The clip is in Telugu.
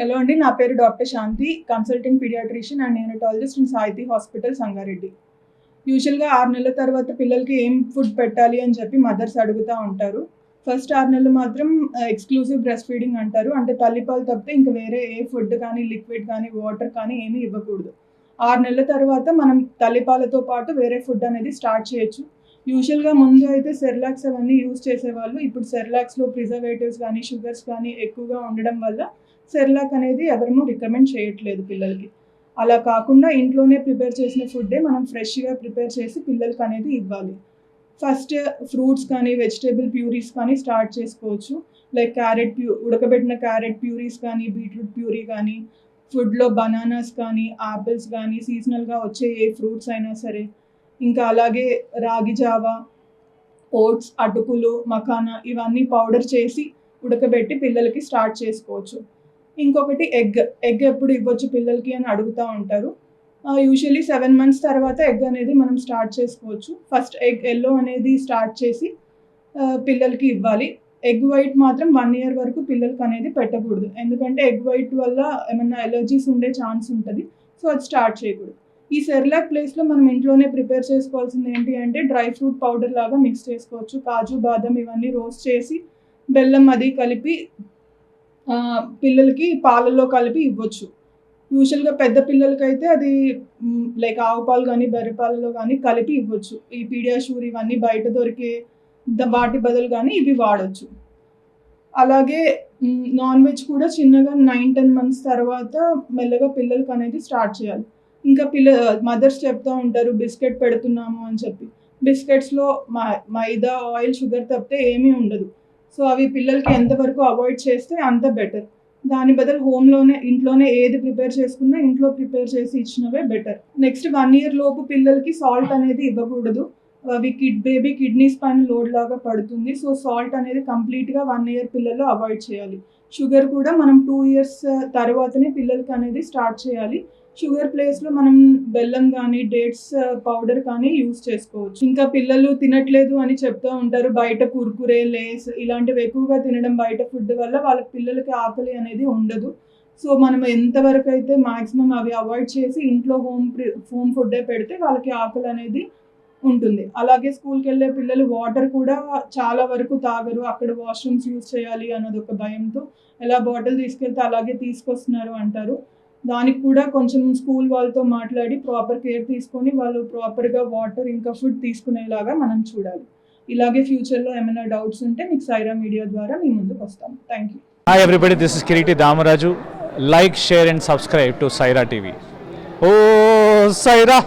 హలో అండి నా పేరు doctor Shanti consulting pediatrician and neonatologist in Sahiti hospital Sangareddy. యూజువల్గా ఆరు నెలల తర్వాత పిల్లలకి ఏం ఫుడ్ పెట్టాలి అని చెప్పి మదర్స్ అడుగుతూ ఉంటారు. ఫస్ట్ ఆరు నెలలు మాత్రం ఎక్స్క్లూజివ్ బ్రెస్ట్ ఫీడింగ్ అంటారు. అంటే తల్లిపాలు తప్పితే ఇంకా వేరే ఏ ఫుడ్ కానీ లిక్విడ్ కానీ వాటర్ కానీ ఏమీ ఇవ్వకూడదు. ఆరు నెలల తర్వాత మనం తల్లిపాలతో పాటు వేరే ఫుడ్ అనేది స్టార్ట్ చేయొచ్చు. యూజువల్గా ముందు అయితే సెర్లాక్స్ అవన్నీ యూజ్ చేసేవాళ్ళు. ఇప్పుడు సెర్లాక్స్లో ప్రిజర్వేటివ్స్ కానీ షుగర్స్ కానీ ఎక్కువగా ఉండడం వల్ల సెర్లాక్ అనేది ఎవరము రికమెండ్ చేయట్లేదు పిల్లలకి. అలా కాకుండా ఇంట్లోనే ప్రిపేర్ చేసిన ఫుడ్డే మనం ఫ్రెష్గా ప్రిపేర్ చేసి పిల్లలకి అనేది ఇవ్వాలి. ఫస్ట్ ఫ్రూట్స్ కానీ వెజిటేబుల్ ప్యూరీస్ కానీ స్టార్ట్ చేసుకోవచ్చు. లైక్ క్యారెట్ ప్యూ ఉడకబెట్టిన క్యారెట్ ప్యూరీస్ కానీ బీట్రూట్ ప్యూరీ కానీ ఫుడ్లో బనానాస్ కానీ ఆపిల్స్ కానీ సీజనల్గా వచ్చే ఏ ఫ్రూట్స్ అయినా సరే ఇంకా అలాగే రాగి జావ ఓట్స్ అటుకులు మఖానా ఇవన్నీ పౌడర్ చేసి ఉడకబెట్టి పిల్లలకి స్టార్ట్ చేసుకోవచ్చు. ఇంకొకటి ఎగ్ ఎగ్ ఎప్పుడు ఇవ్వచ్చు పిల్లలకి అని అడుగుతూ ఉంటారు. యూజువలీ సెవెన్ మంత్స్ తర్వాత ఎగ్ అనేది మనం స్టార్ట్ చేసుకోవచ్చు. ఫస్ట్ ఎగ్ ఎల్లో అనేది స్టార్ట్ చేసి పిల్లలకి ఇవ్వాలి. ఎగ్ వైట్ మాత్రం వన్ ఇయర్ వరకు పిల్లలకి అనేది పెట్టకూడదు. ఎందుకంటే ఎగ్ వైట్ వల్ల ఏమైనా ఎలర్జీస్ ఉండే ఛాన్స్ ఉంటుంది. సో అది స్టార్ట్ చేయకూడదు. ఈ సెర్లాక్ ప్లేస్లో మనం ఇంట్లోనే ప్రిపేర్ చేసుకోవాల్సింది ఏంటి అంటే డ్రై ఫ్రూట్ పౌడర్ లాగా మిక్స్ చేసుకోవచ్చు. కాజు బాదం ఇవన్నీ రోస్ట్ చేసి బెల్లం అది కలిపి పిల్లలకి పాలల్లో కలిపి ఇవ్వచ్చు. యూజువల్గా పెద్ద పిల్లలకైతే అది లైక్ ఆవు పాలు కానీ బర్రె పాలలో కానీ కలిపి ఇవ్వచ్చు. ఈ పీడియాషూర్ ఇవన్నీ బయట దొరికే వాటి బదులు కానీ ఇవి వాడచ్చు. అలాగే నాన్ వెజ్ కూడా చిన్నగా నైన్ టెన్ మంత్స్ తర్వాత మెల్లగా పిల్లలకి అనేది స్టార్ట్ చేయాలి. ఇంకా పిల్ల మదర్స్ చెప్తూ ఉంటారు బిస్కెట్ పెడుతున్నాము అని చెప్పి. బిస్కెట్స్లో మైదా ఆయిల్ షుగర్ తప్పితే ఏమీ ఉండదు. సో అవి పిల్లలకి ఎంతవరకు అవాయిడ్ చేస్తే అంత బెటర్. దాని బదులు హోమ్లోనే ఇంట్లోనే ఏది ప్రిపేర్ చేసుకున్నా ఇంట్లో ప్రిపేర్ చేసి ఇచ్చినవే బెటర్. నెక్స్ట్ వన్ ఇయర్ లోపు పిల్లలకి సాల్ట్ అనేది ఇవ్వకూడదు. అవి కిడ్ బేబీ కిడ్నీస్ పైన లోడ్ లాగా పడుతుంది. సో సాల్ట్ అనేది కంప్లీట్గా వన్ ఇయర్ పిల్లల్లో అవాయిడ్ చేయాలి. షుగర్ కూడా మనం టూ ఇయర్స్ తర్వాతనే పిల్లలకి అనేది స్టార్ట్ చేయాలి. షుగర్ ప్లేస్లో మనం బెల్లం కానీ డేట్స్ పౌడర్ కానీ యూస్ చేసుకోవచ్చు. ఇంకా పిల్లలు తినట్లేదు అని చెప్తూ ఉంటారు. బయట కుర్కురే లేస్ ఇలాంటివి ఎక్కువగా తినడం బయట ఫుడ్ వల్ల వాళ్ళ పిల్లలకి ఆకలి అనేది ఉండదు. సో మనం ఎంతవరకు అయితే మాక్సిమం అవి అవాయిడ్ చేసి ఇంట్లో హోమ్ హోమ్ ఫుడ్డే పెడితే వాళ్ళకి ఆకలి అనేది ఉంటుంది. అలాగే స్కూల్కి వెళ్ళే పిల్లలు వాటర్ కూడా చాలా వరకు తాగరు. అక్కడ వాష్రూమ్స్ యూజ్ చేయాలి అన్నది ఒక భయంతో. ఎలా బాటిల్ తీసుకెళ్తే అలాగే తీసుకొస్తున్నారు అంటారు. దానికి కూడా కొంచెం స్కూల్ వాళ్ళతో మాట్లాడి ప్రాపర్ కేర్ తీసుకొని వాళ్ళు ప్రాపర్గా వాటర్ ఇంకా ఫుడ్ తీసుకునేలాగా మనం చూడాలి. ఇలాగే ఫ్యూచర్లో ఏమైనా డౌట్స్ ఉంటే మీకు సైరా మీడియా ద్వారా మీ ముందుకు వస్తాం. Thank you. Hi everybody this is Kireeti Damaraju like share and subscribe to Saira TV oh Sye Raa